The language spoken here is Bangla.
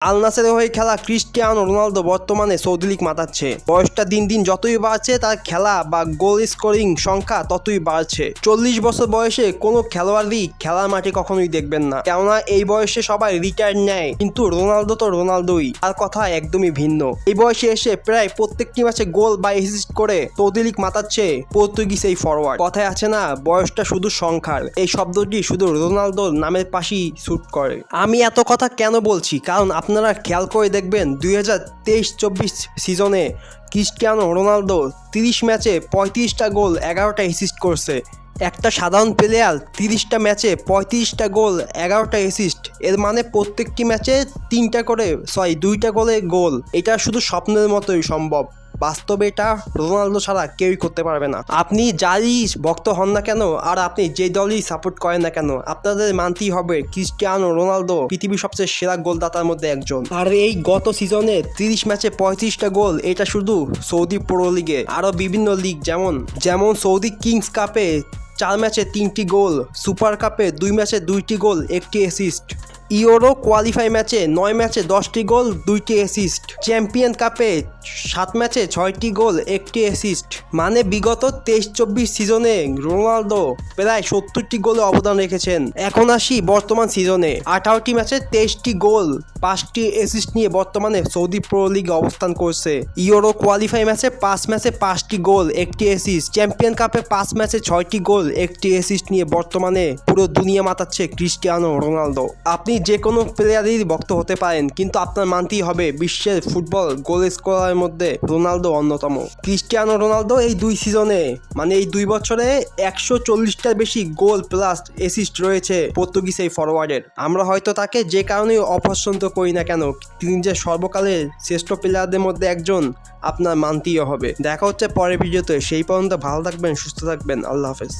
আল হয়ে খেলা ক্রিস্টিয়ানো রোনালদো বর্তমানে সৌদি লীগ মাতাচ্ছে। বয়সটা দিন দিন যতই বাড়ছে, তার খেলা বা গোল স্কোরিং সংখ্যা ততই বাড়ছে। চল্লিশ বছর বয়সে কোনো খেলোয়াড়ই খেলার মাঠে কখনোই দেখবেন না। কেননা এই বয়সে সবাই রিটায়ার নেয়, কিন্তু রোনালদো তো রোনালদোই, তার কথা একদমই ভিন্ন। এই বয়সে এসে প্রায় প্রত্যেকটি ম্যাচে গোল বা অ্যাসিস্ট করে সৌদি লীগ মাতাচ্ছে পর্তুগিজ এই ফরওয়ার্ড কথায় আছে না, বয়সটা শুধু সংখ্যার। এই শব্দটি শুধু রোনালদোর নামের পাশেই শ্যুট করে। আমি এত কথা কেন বলছি? কারণ আপনারা খেয়াল করে দেখবেন দুই হাজার তেইশ চব্বিশ সিজনে ক্রিস্টিয়ানো রোনালদো তিরিশ ম্যাচে পঁয়ত্রিশটা গোল, এগারোটা অ্যাসিস্ট করছে। একটা সাধারণ প্লেয়ার তিরিশটা ম্যাচে পঁয়ত্রিশটা গোল, এগারোটা অ্যাসিস্ট এর মানে প্রত্যেকটি ম্যাচে তিনটা করে সরি দুইটা গোলে গোল। এটা শুধু স্বপ্নের মতোই সম্ভব। বাস্তবে এটা রোনালদো ছাড়া কেউই করতে পারবে না। আপনি যারই ভক্ত হন না কেন, আর আপনি যে দলই সাপোর্ট করেন না কেন, আপনাদের মানতেই হবে ক্রিস্টিয়ানো রোনালদো পৃথিবীর সবচেয়ে সেরা গোলদাতার মধ্যে একজন। আর এই গত সিজনে তিরিশ ম্যাচে পঁয়ত্রিশটা গোল, এটা শুধু সৌদি প্রো লিগে আরও বিভিন্ন লিগ যেমন যেমন সৌদি কিংস কাপে চার ম্যাচে তিনটি গোল, সুপার কাপে দুই ম্যাচে দুইটি গোল, একটি অ্যাসিস্ট ইউরো কোয়ালিফাই ম্যাচে নয় ম্যাচে দশটি গোল, দুইটি অ্যাসিস্ট চ্যাম্পিয়ন কাপে সাত ম্যাচে ছয়টি গোল, একটি অ্যাসিস্ট মানে বিগত তেইশ চব্বিশ সিজনে রোনালদো প্রায় সত্তরটি গোলে অবদান রেখেছেন। এখন আসি বর্তমান সিজনে। আঠারোটি ম্যাচে তেইশটি গোল, পাঁচটি অ্যাসিস্ট নিয়ে বর্তমানে সৌদি প্রো লিগে অবস্থান করছে। ইউরো কোয়ালিফাই ম্যাচে পাঁচ ম্যাচে পাঁচটি গোল, একটি অ্যাসিস্ট চ্যাম্পিয়ন কাপে পাঁচ ম্যাচে ছয়টি গোল একটি অ্যাসিস্ট নিয়ে বর্তমানে পুরো দুনিয়া মাতাচ্ছে ক্রিস্টিয়ানো রোনালদো। আপনি যে কোনো প্লেয়ারেরই ভক্ত হতে পারেন, কিন্তু আপনার মানতেই হবে বিশ্বের ফুটবল গোল স্কোরারের মধ্যে রোনালদো অন্যতম। ক্রিস্টিয়ানো রোনালদো এই দুই সিজনে মানে এই দুই বছরে একশো চল্লিশটার বেশি গোল প্লাস অ্যাসিস্ট রয়েছে পর্তুগিজ এই ফরওয়ার্ডের আমরা হয়তো তাকে যে কারণে অপছন্দ করি না কেন, তিনি যে সর্বকালের শ্রেষ্ঠ প্লেয়ারদের মধ্যে একজন, আপনার মানতেই হবে। দেখা হচ্ছে পরের ভিডিওতে, সেই পর্যন্ত ভালো থাকবেন, সুস্থ থাকবেন, আল্লাহ হাফেজ।